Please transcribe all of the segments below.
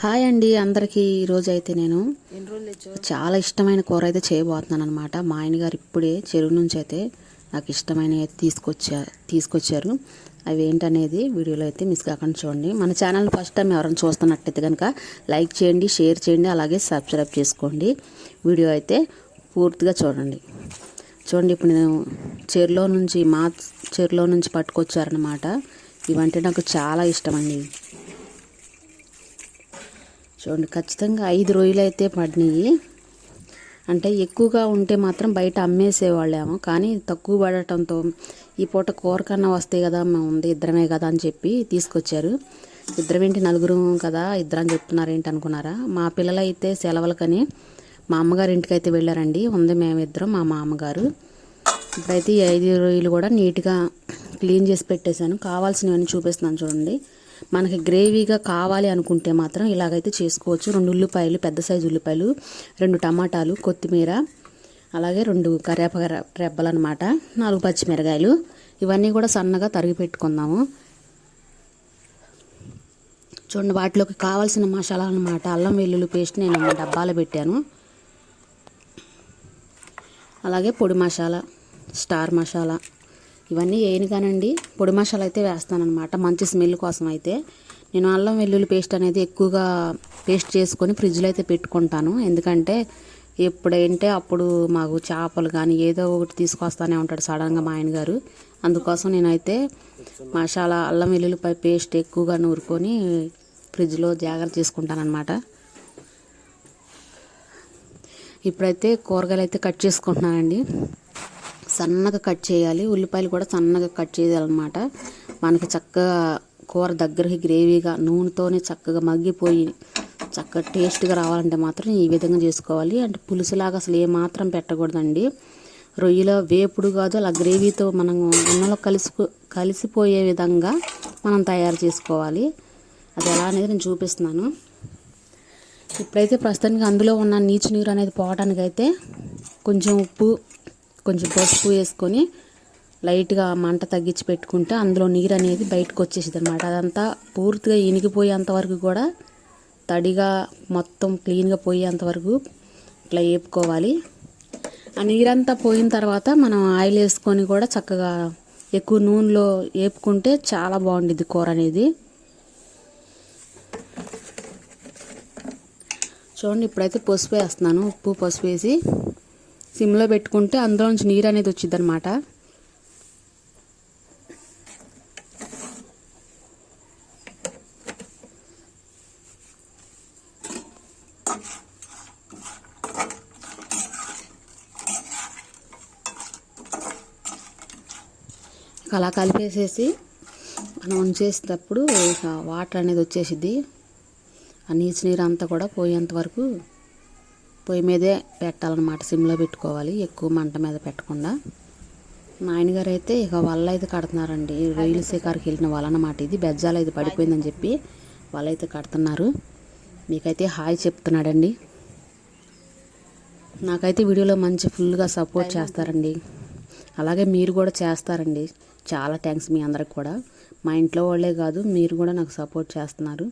Hi అండి అందరికీ ఈరోజు అయితే నేను చాలా ఇష్టమైన కూర అయితే చేయబోతున్నాను అనమాట మా ఆయన గారు ఇప్పుడే చెరువు నుంచి అయితే నాకు ఇష్టమైన తీసుకొచ్చా తీసుకొచ్చారు. అవి ఏంటనేది వీడియోలో అయితే మిస్ కాకుండా చూడండి. మన ఛానల్ ఫస్ట్ టైం ఎవరైనా చూస్తున్నట్టయితే కనుక లైక్ చేయండి షేర్ చేయండి అలాగే సబ్స్క్రైబ్ చేసుకోండి. వీడియో అయితే పూర్తిగా చూడండి. చూడండి ఇప్పుడు నేను చెరులో నుంచి మా చెరులో నుంచి పట్టుకొచ్చారనమాట ఇవంటే నాకు చాలా ఇష్టం అండి చూడండి ఖచ్చితంగా ఐదు రోజులు అయితే పడినాయి. అంటే ఎక్కువగా ఉంటే మాత్రం బయట అమ్మేసేవాళ్ళేమో కానీ తక్కువ పడటంతో ఈ పూట కూర కన్నా వస్తాయి కదా మేము ఉంది ఇద్దరమే కదా అని చెప్పి తీసుకొచ్చారు. ఇద్దరమేంటి నలుగురు కదా ఇద్దరని చెప్తున్నారు ఏంటి అనుకున్నారా? మా పిల్లలు అయితే సెలవులకని మా అమ్మగారి ఇంటికి అయితే వెళ్ళారండి. ఉంది మేమిద్దరం మా మామగారు. ఇప్పుడైతే ఈ ఐదు రోజులు కూడా నీట్గా క్లీన్ చేసి పెట్టేశాను. కావాల్సినవన్నీ చూపిస్తున్నాను చూడండి. మనకి గ్రేవీగా కావాలి అనుకుంటే మాత్రం ఇలాగైతే చేసుకోవచ్చు. రెండు ఉల్లిపాయలు పెద్ద సైజు ఉల్లిపాయలు రెండు టమాటాలు కొత్తిమీర అలాగే రెండు కరివేప రెబ్బలు అనమాట నాలుగు పచ్చిమిరకాయలు. ఇవన్నీ కూడా సన్నగా తరిగి పెట్టుకుందాము. చూడండి వాటిలోకి కావాల్సిన మసాలా అనమాట అల్లం వెల్లుల్లి పేస్ట్ నేను డబ్బాలో పెట్టాను. అలాగే పొడి మసాలా స్టార్ మసాలా. ఇవన్నీ వేయను కానండి. పొడి మసాలా అయితే వేస్తానమాట మంచి స్మెల్ కోసం అయితే. నేను అల్లం వెల్లుల్లి పేస్ట్ అనేది ఎక్కువగా పేస్ట్ చేసుకొని ఫ్రిడ్జ్లో అయితే పెట్టుకుంటాను. ఎందుకంటే ఎప్పుడంటే అప్పుడు మాకు చేపలు కానీ ఏదో ఒకటి తీసుకొస్తానే ఉంటాడు సడన్గా మా ఆయన గారు. అందుకోసం నేనైతే మసాలా అల్లం వెల్లుల్లిపై పేస్ట్ ఎక్కువగా నూరుకొని ఫ్రిడ్జ్లో జాగ్రత్త చేసుకుంటాను ఇప్పుడైతే కూరగాయలు అయితే కట్ చేసుకుంటున్నానండి. సన్నగా కట్ చేయాలి. ఉల్లిపాయలు కూడా సన్నగా కట్ చేయాలన్నమాట. మనకి చక్కగా కూర దగ్గరికి గ్రేవీగా నూనెతోనే చక్కగా మగ్గిపోయి చక్కగా టేస్ట్గా రావాలంటే మాత్రం ఈ విధంగా చేసుకోవాలి. అంటే పులుసులాగా అసలు ఏమాత్రం పెట్టకూడదండి. రొయ్యల వేపుడు కాదు అలా గ్రేవీతో మనం అన్నంలో కలిసి కలిసిపోయే విధంగా మనం తయారు చేసుకోవాలి. అది ఎలా అనేది నేను చూపిస్తున్నాను. ఇప్పుడైతే ప్రస్తుతానికి అందులో ఉన్న నీచు నీరు అనేది పోవడానికి అయితే కొంచెం ఉప్పు కొంచెం పసుపు వేసుకొని లైట్గా మంట తగ్గించి పెట్టుకుంటే అందులో నీరు అనేది బయటకు వచ్చేసింది అనమాట అదంతా పూర్తిగా ఇనిగిపోయేంత వరకు కూడా తడిగా మొత్తం క్లీన్గా పోయేంత వరకు ఇట్లా వేపుకోవాలి ఆ నీరంతా పోయిన తర్వాత మనం ఆయిల్ వేసుకొని కూడా చక్కగా ఎక్కువ నూనెలో వేపుకుంటే చాలా బాగుండిద్ది కూర అనేది. చూడండి ఇప్పుడైతే పసుపు వేస్తున్నాను ఉప్పు పసుపు వేసి సిమ్లో పెట్టుకుంటే అందులో నుంచి నీరు అనేది వచ్చింది అనమాట అలా కలిపేసేసి మనం ఉంచేసేటప్పుడు వాటర్ అనేది వచ్చేసిద్ది. ఆ నీచు నీరు అంతా కూడా పోయేంత వరకు పొయ్యి మీదే పెట్టాలన్నమాట సిమ్లో పెట్టుకోవాలి ఎక్కువ మంట మీద పెట్టకుండా. మా ఆయనగారు అయితే ఇక వల్ల అయితే కడుతున్నారండి రైలు శిఖారికి వెళ్ళిన వలనమాట ఇది. బెజ్జాలు అయితే పడిపోయిందని చెప్పి వల అయితే కడుతున్నారు. మీకైతే హాయ్ చెప్తున్నాడండి. నాకైతే వీడియోలో మంచి ఫుల్గా సపోర్ట్ చేస్తారండి. అలాగే మీరు కూడా చేస్తారండి. చాలా థ్యాంక్స్ మీ అందరికి కూడా. మా ఇంట్లో వాళ్ళే కాదు మీరు కూడా నాకు సపోర్ట్ చేస్తున్నారు.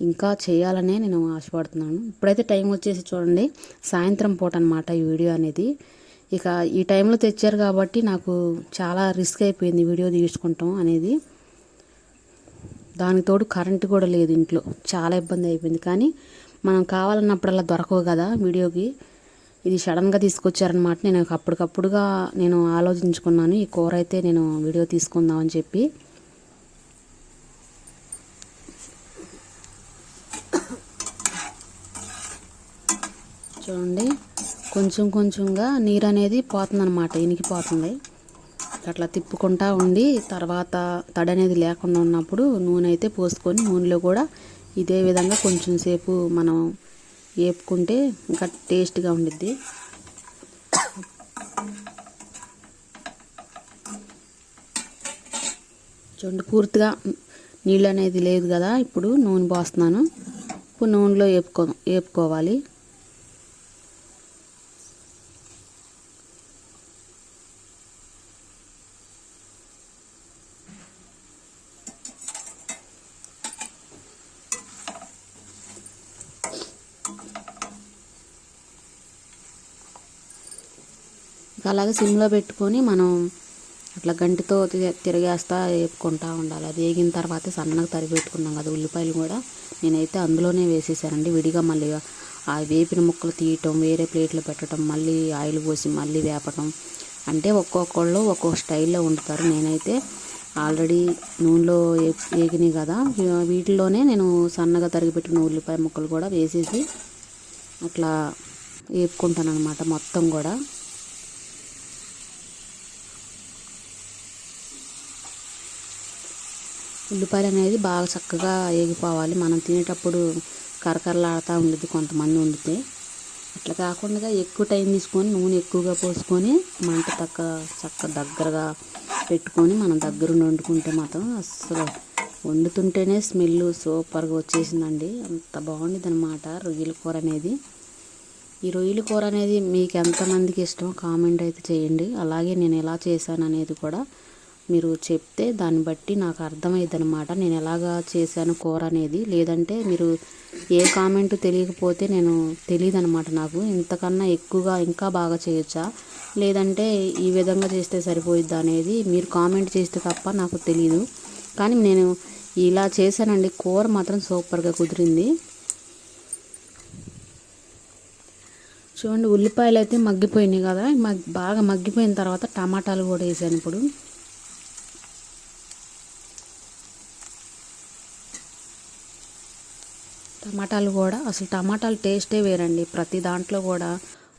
ఇంకా చేయాలనే నేను ఆశపడుతున్నాను. ఇప్పుడైతే టైం వచ్చేసి చూడండి సాయంత్రం పూట అనమాట ఈ వీడియో అనేది. ఇక ఈ టైంలో తెచ్చారు కాబట్టి నాకు చాలా రిస్క్ అయిపోయింది వీడియో తీసుకుంటాం అనేది. దానికి తోడు కరెంట్ కూడా లేదు ఇంట్లో చాలా ఇబ్బంది అయిపోయింది. కానీ మనం కావాలన్నప్పుడల్లా దొరకవు కదా వీడియోకి. ఇది సడన్గా తీసుకొచ్చారనమాట నేను అప్పటికప్పుడుగా నేను ఆలోచించుకున్నాను ఈ కూర అయితే నేను వీడియో తీసుకుందామని చెప్పి. చూడండి. కొంచెం కొంచెంగా నీరు అనేది పోతుందన్నమాట ఇనికిపోతుంది. అట్లా తిప్పుకుంటా ఉండి తర్వాత తడి అనేది లేకుండా ఉన్నప్పుడు నూనె అయితే పోసుకొని నూనెలో కూడా ఇదే విధంగా కొంచెం సేపు మనం వేపుకుంటే ఇంకా టేస్ట్గా ఉండిద్ది. చూడండి పూర్తిగా నీళ్ళు అనేది లేదు కదా ఇప్పుడు నూనె పోస్తున్నాను. ఇప్పుడు నూనెలో వేపుకో వేపుకోవాలి అలాగే సిమ్లో పెట్టుకొని మనం అట్లా గంటితో తిరిగేస్తా వేపుకుంటా ఉండాలి. అది వేగిన తర్వాత సన్నగా తరిగి పెట్టుకున్నాం కదా ఉల్లిపాయలు కూడా. నేనైతే అందులోనే వేసేసానండి. విడిగా మళ్ళీ ఆ వేపిన ముక్కలు తీయటం వేరే ప్లేట్లో పెట్టడం మళ్ళీ ఆయిల్ పోసి మళ్ళీ వేపటం. అంటే ఒక్కొక్కళ్ళు ఒక్కొక్క స్టైల్లో వండుతారు. నేనైతే ఆల్రెడీ నూనెలో వేగినాయి కదా. వీటిలోనే నేను సన్నగా తరిగి పెట్టిన ఉల్లిపాయ ముక్కలు కూడా వేసేసి అట్లా వేపుకుంటాను అనమాట మొత్తం కూడా. ఉల్లిపాయలు అనేది బాగా చక్కగా వేగిపోవాలి మనం తినేటప్పుడు కరకరలాడుతూ ఉండేది కొంతమంది వండితే. అట్లా కాకుండా ఎక్కువ టైం తీసుకొని నూనె ఎక్కువగా పోసుకొని మంట తక్క చక్క దగ్గరగా పెట్టుకొని మనం దగ్గరుండి వండుకుంటే మాత్రం అస్సలు వండుతుంటేనే స్మెల్ సూపర్గా వచ్చేసిందండి. అంత బాగుండేది అనమాట రొయ్యల కూర అనేది. ఈ రొయ్యల కూర అనేది మీకు ఎంతమందికి ఇష్టమో కామెంట్ అయితే చేయండి. అలాగే నేను ఎలా చేశాను అనేది కూడా మీరు చెప్తే దాన్ని బట్టి నాకు అర్థమైందనమాట నేను ఎలాగా చేశాను కూర అనేది. లేదంటే మీరు ఏ కామెంట్ తెలియకపోతే నేను తెలియదు అనమాట నాకు. ఇంతకన్నా ఎక్కువగా ఇంకా బాగా చేయొచ్చా? లేదంటే ఈ విధంగా చేస్తే సరిపోయిద్దా అనేది మీరు కామెంట్ చేస్తే తప్ప నాకు తెలియదు కానీ నేను ఇలా చేశానండి. కూర మాత్రం సూపర్గా కుదిరింది. చూడండి ఉల్లిపాయలు అయితే మగ్గిపోయినాయి కదా. మగ్ బాగా మగ్గిపోయిన తర్వాత టమాటాలు కూడా వేసాను ఇప్పుడు. టమాటాలు కూడా అసలు టమాటాలు టేస్టే వేరండి. ప్రతి దాంట్లో కూడా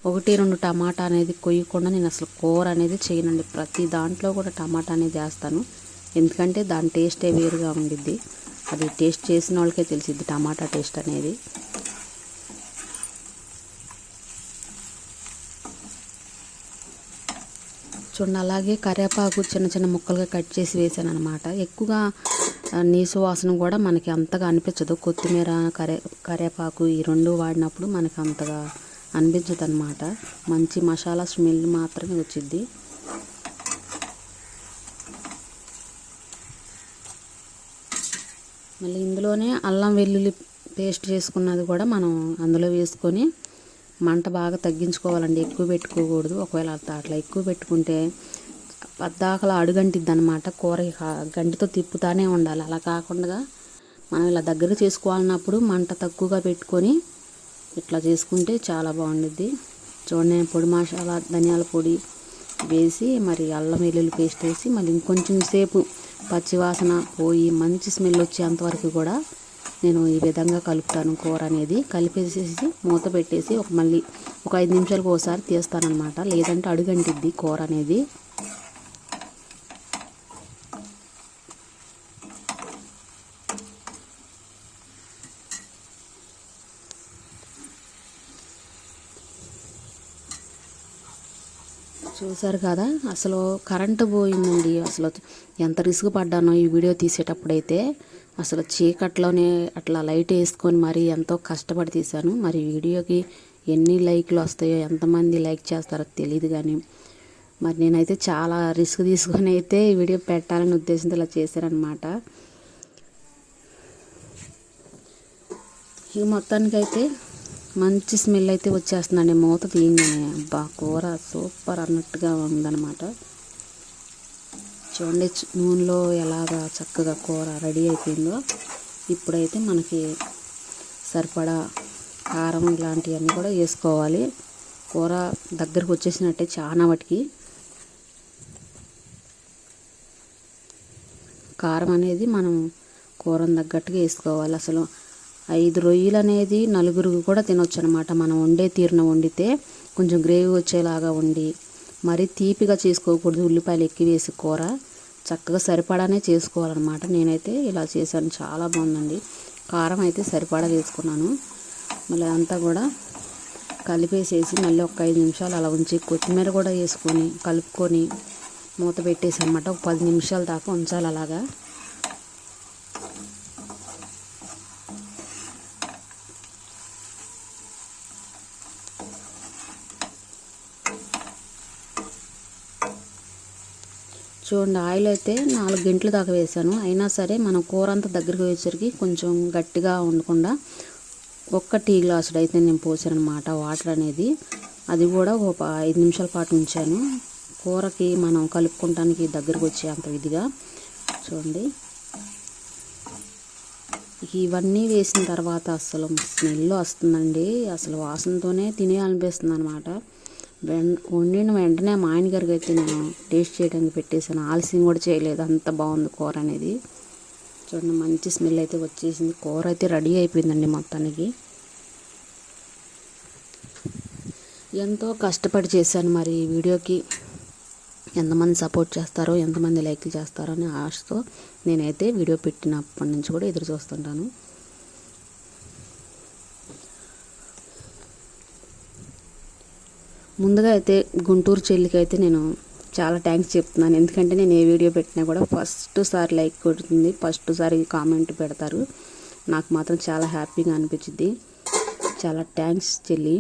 ఒకటి రెండు టమాటా అనేది కొయ్యకుండా నేను అసలు కూర అనేది చేయనండి. ప్రతి దాంట్లో కూడా టమాటా అనేది వేస్తాను. ఎందుకంటే దాని టేస్టే వేరుగా ఉండిద్ది. అది టేస్ట్ చేసిన వాళ్ళకే తెలిసిద్ది టమాటా టేస్ట్ అనేది. చూడండి అలాగే కరివేపాకు చిన్న చిన్న ముక్కలుగా కట్ చేసి వేసాను అనమాట ఎక్కువగా నీసు వాసన కూడా మనకి అంతగా అనిపించదు. కొత్తిమీర కరే కరివేపాకు ఈ రెండు వాడినప్పుడు మనకి అంతగా అనిపించదు అనమాట మంచి మసాలా స్మెల్ మాత్రమే వచ్చింది మళ్ళీ ఇందులోనే అల్లం వెల్లుల్లి పేస్ట్ చేసుకున్నది కూడా మనం అందులో వేసుకొని మంట బాగా తగ్గించుకోవాలండి. ఎక్కువ పెట్టుకోకూడదు. ఒకవేళ అట్లా ఎక్కువ పెట్టుకుంటే పద్దాకలా అడుగంటిద్ది అనమాట కూర గంటితో తిప్పుతానే ఉండాలి. అలా కాకుండా మనం ఇలా దగ్గర చేసుకోవాలన్నప్పుడు మంట తక్కువగా పెట్టుకొని ఇట్లా చేసుకుంటే చాలా బాగుండుద్ది. చూడండి నేను పొడి మసాలా ధనియాల పొడి వేసి మరి అల్లం వెల్లుల్లి పేస్ట్ వేసి మళ్ళీ ఇంకొంచెం సేపు పచ్చివాసన పోయి మంచి స్మెల్ వచ్చేంతవరకు కూడా నేను ఈ విధంగా కలుపుతాను కూర అనేది. కలిపేసేసి మూత పెట్టేసి ఒక మళ్ళీ ఒక ఐదు నిమిషాలకు ఒకసారి తీస్తానన్నమాట. లేదంటే అడుగంటిద్ది కూర అనేది. చూసారు కదా అసలు కరెంటు పోయిందండి. అసలు ఎంత రిస్క్ పడ్డానో ఈ వీడియో తీసేటప్పుడైతే. అసలు చీకట్లోనే అట్లా లైట్ వేసుకొని మరి ఎంతో కష్టపడి తీశాను. మరి వీడియోకి ఎన్ని లైక్లు వస్తాయో ఎంతమంది లైక్ చేస్తారో తెలియదు కానీ. మరి నేనైతే చాలా రిస్క్ తీసుకొని అయితే ఈ వీడియో పెట్టాలని ఉద్దేశంతో ఇలా చేశారనమాట. ఇక మొత్తానికైతే మంచి స్మెల్ అయితే వచ్చేస్తుందండి. మూత తీయగానే. అబ్బా కూర సూపర్ అన్నట్టుగా ఉందన్నమాట. చూడండి నూనెలో ఎలాగా చక్కగా కూర రెడీ అయిపోయిందో. ఇప్పుడైతే మనకి సరిపడా కారం ఇలాంటివన్నీ కూడా వేసుకోవాలి. కూర దగ్గరకు వచ్చేసినట్టే చాలా వాటికి కారం అనేది మనం కూరను తగ్గట్టుగా వేసుకోవాలి. అసలు ఐదు రొయ్యలు అనేది నలుగురికి కూడా తినొచ్చు అనమాట మనం వండే తీరున వండితే కొంచెం గ్రేవీ వచ్చేలాగా వండి మరీ తీపిగా చేసుకోకూడదు ఉల్లిపాయలు ఎక్కువ వేసి కూర. చక్కగా సరిపడానే చేసుకోవాలన్నమాట నేనైతే ఇలా చేశాను. చాలా బాగుందండి. కారం అయితే సరిపడా వేసుకున్నాను. మళ్ళీ అంతా కూడా కలిపేసేసి మళ్ళీ ఒక ఐదు నిమిషాలు అలా ఉంచి కొత్తిమీర కూడా వేసుకొని కలుపుకొని మూత పెట్టేసి అనమాట. ఒక పది నిమిషాల దాకా ఉంచాలి అలాగా. చూడండి ఆయిల్ అయితే నాలుగు గంటలు దాకా వేసాను. అయినా సరే మనం కూర అంతా దగ్గరికి వచ్చేసరికి కొంచెం గట్టిగా ఉండకుండా ఒక్క టీ గ్లాసుడు అయితే నేను పోసాను అనమాట వాటర్ అనేది. అది కూడా ఒక ఐదు నిమిషాల పాటు ఉంచాను. కూరకి మనం కలుపుకోవటానికి దగ్గరకు వచ్చే అంత ఇదిగా. చూడండి. ఇవన్నీ వేసిన తర్వాత అసలు స్మెల్ వస్తుందండి. అసలు వాసనతోనే తినేయాలనిపిస్తుంది అనమాట వండిన వెంటనే మా ఆయన గారికి అయితే నేను టేస్ట్ చేయడానికి పెట్టేశాను. ఆలస్యం కూడా చేయలేదు. అంత బాగుంది కూర అనేది. చూడండి మంచి స్మెల్ అయితే వచ్చేసింది. కూర అయితే రెడీ అయిపోయిందండి మొత్తానికి. ఎంతో కష్టపడి చేశాను మరి ఈ వీడియోకి. ఎంతమంది సపోర్ట్ చేస్తారో ఎంతమంది లైక్లు చేస్తారో అని ఆశతో నేనైతే వీడియో పెట్టినప్పటి నుంచి కూడా ఎదురు చూస్తుంటాను. ముందుగా అయితే గుంటూరు చెల్లికి అయితే నేను చాలా థ్యాంక్స్ చెప్తున్నాను. ఎందుకంటే నేను ఏ వీడియో పెట్టినా కూడా ఫస్ట్ సారి లైక్ కొడుతుంది. ఫస్ట్ సారి కామెంట్ పెడతారు. నాకు మాత్రం చాలా హ్యాపీగా అనిపించింది. చాలా థ్యాంక్స్ చెల్లి.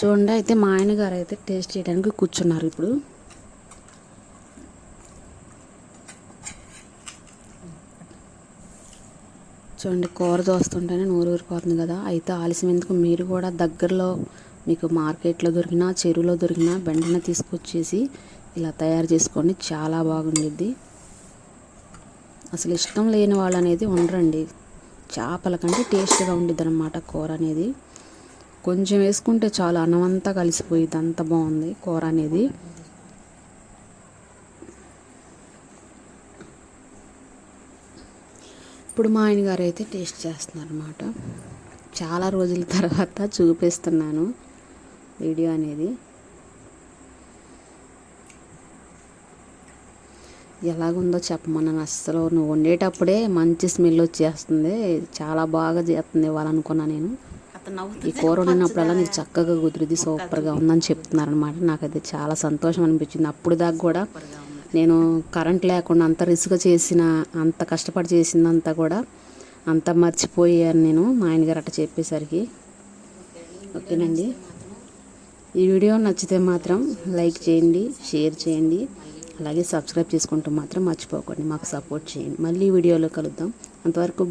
చూడండి అయితే మా ఆయన గారు అయితే టేస్ట్ చేయడానికి కూర్చున్నారు ఇప్పుడు. చూడండి కూర దోస్తుంటేనే నూరు ఊరిపోతుంది కదా. అయితే ఆలస్యం ఎందుకు? మీరు కూడా దగ్గరలో మీకు మార్కెట్లో దొరికినా చెరువులో దొరికినా వెంటనే తీసుకొచ్చేసి ఇలా తయారు చేసుకోండి. చాలా బాగుండిద్ది. అసలు ఇష్టం లేని వాళ్ళు అనేది ఉండరండి. చేపల కంటే టేస్ట్గా ఉండిద్ది అనమాట కూర అనేది. కొంచెం వేసుకుంటే చాలు అన్నం అంతా కలిసిపోయిద్ది అంత బాగుంది కూర అనేది. ఇప్పుడు మా ఆయన గారు అయితే టేస్ట్ చేస్తున్నారు అనమాట చాలా రోజుల తర్వాత చూపిస్తున్నాను వీడియో అనేది. ఎలాగుందో చెప్పమన్నాను. అస్సలు నువ్వు వండేటప్పుడే మంచి స్మెల్ వచ్చేస్తుంది. చాలా బాగా చేస్తుంది ఇవ్వాలనుకున్నా నేను. ఈ కూర వండినప్పుడల్లా నీకు చక్కగా కుదిరిది సూపర్గా ఉందని చెప్తున్నారనమాట నాకైతే చాలా సంతోషం అనిపించింది. అప్పుడు దాకా కూడా నేను కరెంట్ లేకుండా అంత రిస్క్ చేసిన అంత కష్టపడి చేసిందంతా కూడా అంత మర్చిపోయాను నేను మా ఆయన గారు అట్ట చెప్పేసరికి. ఓకేనండి? ఈ వీడియో నచ్చితే మాత్రం లైక్ చేయండి షేర్ చేయండి అలాగే సబ్స్క్రైబ్ చేసుకుంటూ మాత్రం మర్చిపోకండి మాకు సపోర్ట్ చేయండి. మళ్ళీ వీడియోలో కలుద్దాం. అంతవరకు